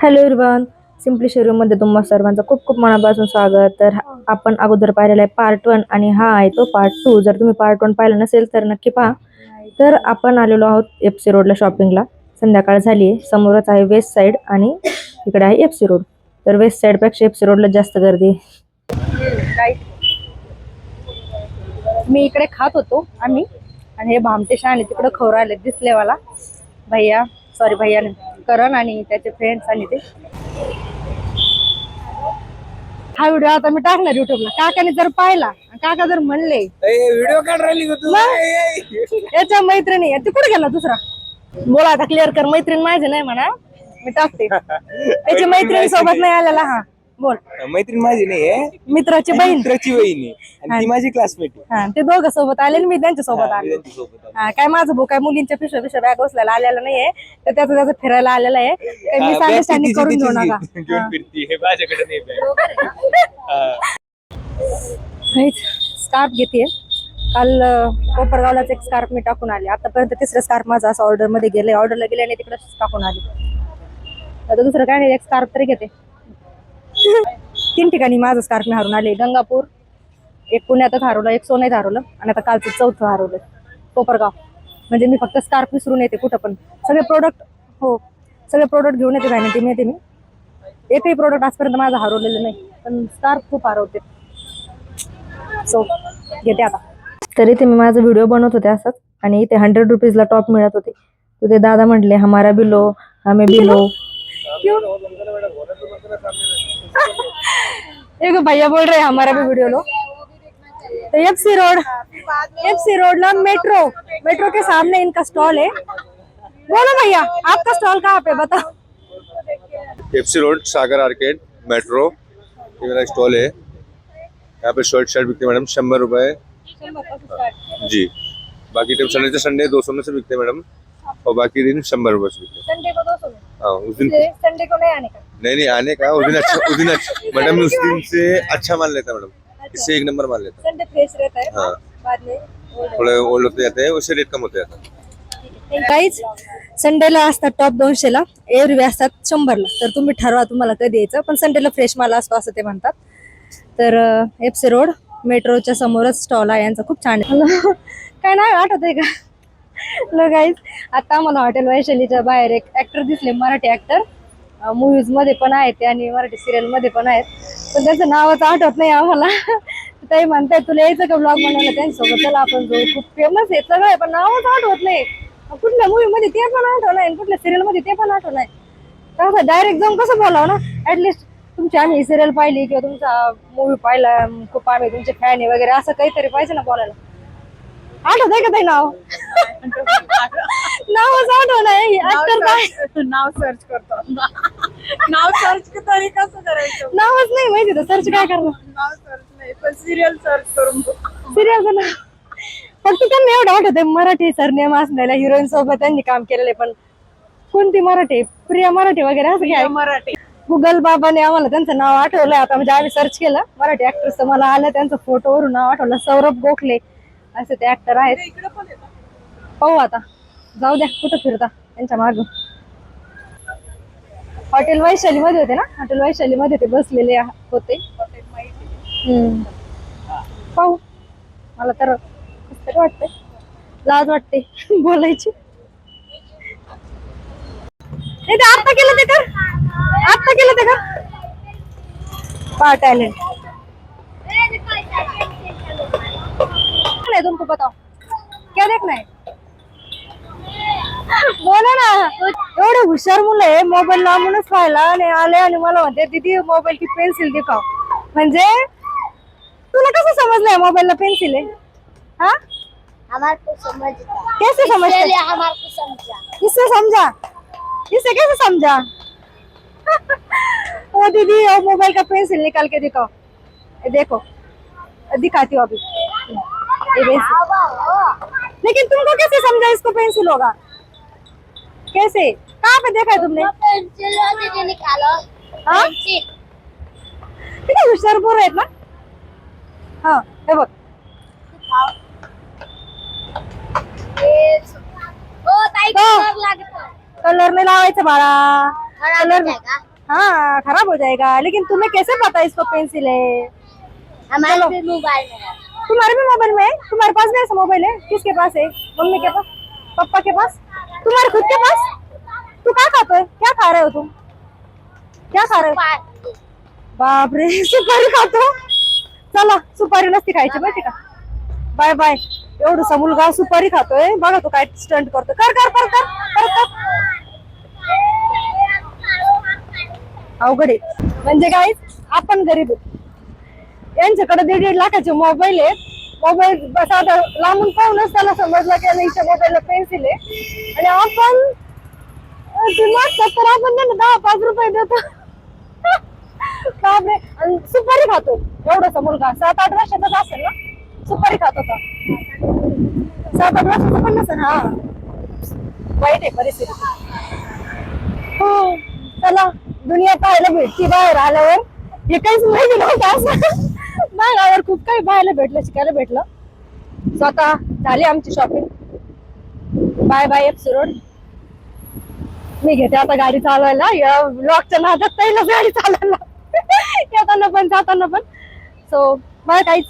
Hello इरवन simply शोरूममध्ये तुम्हा सर्वांचं खूप खूप मनापासून स्वागत. तर हा- आपण अगोदर पाहिलेला आहे पार्ट वन आणि हा आहे तो पार्ट टू जर तुम्ही पार्ट वन पाहिला नसेल तर नक्की पहा. तर आपण आलेलो आहोत एफ सी रोडला शॉपिंगला संध्याकाळ झाली आहे. समोरच आहे वेस्ट साईड आणि इकडे आहे एफ सी रोड तर वेस्ट साईडपेक्षा एफ सी रोडला जास्त गर्दी मी इकडे खात होतो आम्ही. आणि हे भामटे आणि तिकडे खवर आले दिसले मला भैया सॉरी भैया नाही, करण आणि त्याचे फ्रेंड्स आणि ते. हा व्हिडिओ आता मी टाकणार युट्यूबला काकाने जर पाहिला काका जर म्हणले व्हिडिओ काढ राहिली याच्या मैत्रिणी ते कुठे गेला दुसरा? बोला आता क्लिअर कर. मैत्रीण माझी नाही म्हणा. मी टाकते. त्याची मैत्रीण सोबत नाही आलेला हा. बोल. मैत्रीण माझी नाही आहे मित्राची बहीण. मित्राची बहीण आणि ती माझी क्लासमेट हा ते दोघं सोबत आले आणि मी त्यांच्यासोबत आले. मी. हा काय माझं भाऊ काय मुलींच्या पिशव्या पिशव्या बॅग उचलायला आलेला नाहीये. तर त्याचं त्याचं फिरायला आलेला आहे. bag अंडरस्टँडिंग तिची- करून घेऊ नका. फिरती माझ्याकडे नाही स्कार्फ घेते काल कोपरगावलाच एक स्कार्फ मी टाकून आले. आतापर्यंत तिसरं स्कार्फ माझं असं ऑर्डरमध्ये गेले ऑर्डरला गेले आणि तिकडे टाकून आले. आता दुसरं काय नाही एक स्कार्फ तरी घेते. तीन ठिकाणी माझं स्कार्फ हरून आले गंगापूर एक पुण्यातच हरवलं एक सोन्यात हरवलं आणि आता कालचं चौथं हरवलं कोपरगाव. म्हणजे मी फक्त स्कार्फ विसरून येते कुठं पण. सगळे प्रोडक्ट हो सगळे प्रोडक्ट घेऊन येते व्हॅनिटी येते मी. एकही प्रोडक्ट आजपर्यंत माझं हरवलेलं नाही पण स्कार्फ खूप हरवते. सो घेते आता. तरी ते मी माझा व्हिडिओ बनवत होते असंच आणि इथे हंड्रेड रुपीजला टॉप मिळत होते. तर ते दादा म्हटले हमारा बिलो हमे बिलो? एक भैया बोल रहे हैं हमारा भी वीडियो लो। तो F C road F C road ना मेट्रो मेट्रो के सामने इनका स्टॉल है। बोलो भैया आपका स्टॉल कहाँ पे बताओ। F C road Sagar arcade metro ये मेरा स्टॉल है। यहाँ पे शर्ट शर्ट बिकते हैं मैडम शंबर रुपए। जी। बाकी टाइम संडे से संडे दो सौ में से बिकते हैं मैडम और बाकी दिन शंबर रुपए से बिकते संडे को दो सौ में। हैं उस दिन संडे को नहीं आने का नहीं नहीं आने का उस दिन अच्छा उस दिन अच्छा मैडम उस दिन से अच्छा माल लेता है मैडम इससे एक नंबर माल लेता। संडे फ्रेश रहता है हाँ। बाद में थोड़े ओल्ड होते जाते हैं उससे रेट कम होते जाता है। काहीच संडेला असतात टॉप दोनशेला एरवी असतात शंभरला. तर तुम्ही ठरवा तुम्हाला कधी यायचं. पण संडेला फ्रेश माल असतो असं ते म्हणतात. तर एफ सी रोड मेट्रोच्या समोरच स्टॉल आहे यांचा खूप छान आहे. काय नाही आठवत आहे का? गाईज आता आम्हाला हॉटेल वैशालीच्या बाहेर एक ऍक्टर दिसले मराठी ऍक्टर मूवीजमध्ये पण आहेत ते आणि मराठी सिरियलमध्ये पण आहेत. पण त्यांचं नावच आठवत नाही आम्हाला. ताई म्हणताय तुला यायचं का ब्लॉग बनवलं त्यांच्यासोबत चला आपण जाऊ. खूप फेमस आहे सगळं आहे, पण नावच आठवत नाही. कुठल्या मूवी मध्ये ते पण आठवत नाही कुठल्या सिरियलमध्ये ते पण आठवत नाही. कसं डायरेक्ट जाऊन कसं बोलावं ना? ऍटलिस्ट तुमची आम्ही सिरियल पाहिली किंवा तुमचा मूवी पाहिला खूप आम्ही तुमचे फॅन आहे वगैरे असं काहीतरी पाहिजे ना बोलायला. आठवत आहे का ताई नाव? नावच आठवत नाही. ऍक्टर काय नाव सर्च करतो. नाव सर्च तरी कसं करायचं? नावच नाही माहिती तर सर्च काय करणार? नाव सर्च नाही पण सिरियल सर्च करून. सिरियलचं नाव फक्त त्यांना एवढं आठवत आहे मराठी सरनेम असलेल्या हिरोईन सोबत त्यांनी काम केलेले पण कोणती मराठी? प्रिया मराठी वगैरे असं काय? मराठी. गुगल बाबाने आम्हाला त्यांचं नाव आठवलंय. आता म्हणजे आम्ही सर्च केलं. मराठी ऍक्टरचं मला आलं त्यांचं फोटोवरून नाव आठवलं. सौरभ गोखले. असे ते ऍक्टर आहेत. पाहू आता. जाऊ द्या कुठं फिरता? त्यांच्या माग. हॉटेल वैशाली मध्ये होते ना? हॉटेल वैशाली मध्ये ते बसलेले होते. पाहू. मला तर वाटतंय. लाज वाटते बोलायची. नाही ते आता केलं ते कर. आता केलं ते कर. पा टॅलेंट नहीं तुमको बताओ क्या देखना है? बोला ना। एवढे हुशार मुलं आहे मोबाईल लांबूनच पाहिला आणि आले आणि मला म्हणते दीदी मोबाईल की पेन्सिल दिखाओ म्हणजे तुला कसं समजलंय मोबाईलला पेन्सिल आहे? हा? हमारे को समझता कैसे समझते इसलिए हमारे को समझा इससे समझा इससे कैसे समझा ओ दीदी मोबाइल का पेंसिल निकाल के दिखाओ देखो. दिखाती हूँ अभी. लेकिन तुमको कैसे समझा इसको पेंसिल होगा? कैसे? कहाँ पे देखा है तुमने? पेंसिल निकालो। हाँ? किती हुशार पोरं आहेत ना हा बघ. कलर लागतो कलर नाही लावायचं बाळा खराब कलर हाँ खराब हो जाएगा। लेकिन तुम्हें कैसे पता इसको पेंसिल है? हमारे मोबाइल में तुम्हारे भी मोबाइल में है? तुम्हारे पास भी ऐसा मोबाइल है? किसके पास है? मम्मी के पास? पापा के पास? तुम्हारे खुद के पास? तू क्या खाते है? क्या खा रहे हो तुम? क्या खा रहे हो? बाप रे सुपारी खातो हो? चला सुपारी नसती खायची माहिती का? Bye bye. एवढसा मुलगा सुपारी खातोय. बघा तो काय स्टंट करतो कर कर कर कर कर कर. अवघड आहे. म्हणजे काय आपण गरीब आहे. यांच्याकडे दीड दीड लाखाचे मोबाईल आहेत. मोबाईल साधा लांबून पाहूनच त्याला समजला की याला हिच्या मोबाईलला पेन्सिल आहे. आणि आपण ते तर आपण त्यांना दहा पाच रुपये देतो. बापरे. आणि सुपारी खातो. एवढासा मुलगा. सात आठ वर्षाचाच असेल ना? सुपारी खात होता. सात आठ वर्षाचा पण नसेल. हा. वाईट आहे परिस्थिती. हो. चला. दुनिया पाहायला भेटती बाहेर आल्यावर. हे काहीच माहिती नव्हतं असं. बाहेर खूप काही पाहायला भेटलं शिकायला भेटलं. स्वतः झाली आमची shopping bye bye F road मी घेते आता गाडी चालवायला. या ब्लॉकच्या नादात पहिलं गाडी चालवायला. येताना पण जाताना पण. सो बाय काहीच